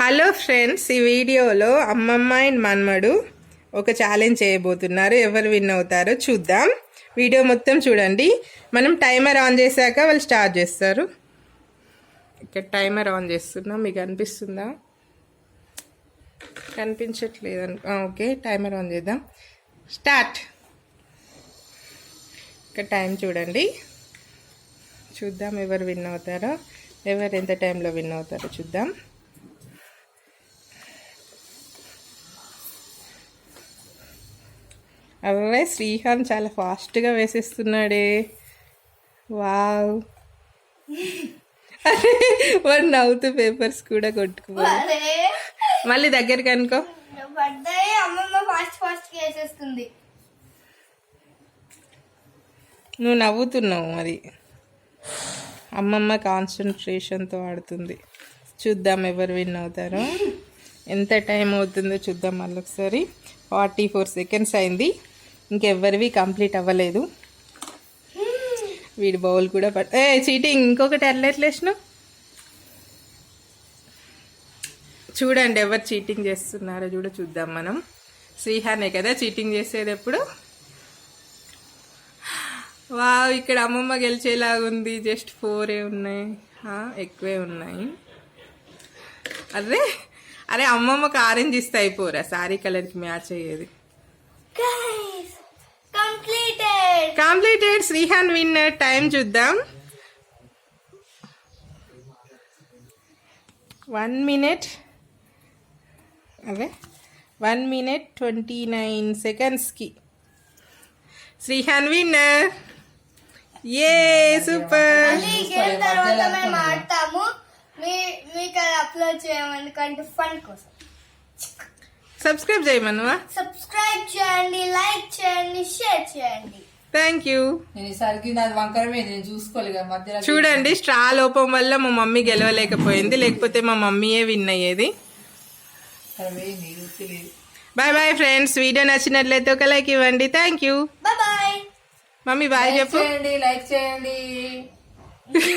Hello friends ఈ వీడియోలో అమ్మమ్మ అండ్ మన్మడు ఒక ఛాలెంజ్ చేయబోతున్నారు. ఎవరు విన్ అవుతారో చూద్దాం. వీడియో మొత్తం చూడండి. మనం టైమర్ ఆన్ చేశాక వాళ్ళు స్టార్ట్ చేస్తారు. ఇక్కడ టైమర్ ఆన్ చేస్తున్నాం. మీకు అనిపిస్తుందా? కనిపించట్లేదు ఓకే టైమర్ ఆన్ చేద్దాం. స్టార్ట్ ఇక్కడ టైం చూడండి. చూద్దాం ఎవరు విన్ అవుతారో. ఎవరు ఎంత టైంలో విన్ అవుతారో చూద్దాం. అవ్వే శ్రీహాన్ చాలా ఫాస్ట్గా వేసేస్తున్నాడే. వావ్. అరే వాడు నవ్వుతూ పేపర్స్ కూడా కొట్టుకుపోయి మళ్ళీ దగ్గరికి అనుకో. పడ్డాయి అమ్మమ్మ ఫాస్ట్ ఫాస్ట్ వేసేస్తుంది. నువ్వు నవ్వుతున్నావు మరి. అమ్మమ్మ కాన్సన్ట్రేషన్తో ఆడుతుంది. చూద్దాం ఎవరు విన్ అవుతారో. ఎంత టైం అవుతుందో చూద్దాం మళ్ళీ ఒకసారి ఫార్టీ ఫోర్ సెకండ్స్ అయింది. ఇంకెవ్వరివి కంప్లీట్ అవ్వలేదు. వీడి బౌల్ కూడా పట్ ఏ చీటింగ్ ఇంకొకటి ఎట్లేసినావు చూడండి ఎవరు చీటింగ్ చేస్తున్నారో చూడ చూద్దాం మనం. శ్రీహానే కదా చీటింగ్ చేసేది ఎప్పుడు? వావ్ ఇక్కడ అమ్మమ్మ గెలిచేలాగుంది జస్ట్ ఫోరే ఉన్నాయి. ఎక్కువే ఉన్నాయి. అదే అరే అమ్మమ్మకి ఆరెంజ్ ఇస్తే అయిపోరా. సారీ కలర్కి మ్యాచ్ అయ్యేది. Guys completed completed Srihan winner time చూద్దాం. వన్ మినిట్ అదే. వన్ మినిట్ ట్వంటీ నైన్ సెకండ్స్కి శ్రీహాన్ విన్నర్ ఏ సూపర్ అప్లోడ్ చేయమని ఎందుకంటే ఫన్ కోసం. సబ్స్క్రైబ్ చేయమనువా సబ్స్క్రైబ్ చేయండి లైక్ చేయండి షేర్ చేయండి. థ్యాంక్ యూ నేను ఈసారికి నాది వంకరమే నేను చూసుకోలేదు మధ్యలో చూడండి స్ట్రా లోపం వల్ల మా మమ్మీ గెలవలేకపోయింది లేకపోతే మా మమ్మీయే విన్ అయ్యేది. బాయ్ బాయ్ ఫ్రెండ్స్ వీడియో నచ్చినట్లయితే ఒక లైక్ ఇవ్వండి. Thank you bye mummy bye చెప్పు. చేయండి లైక్ చేయండి.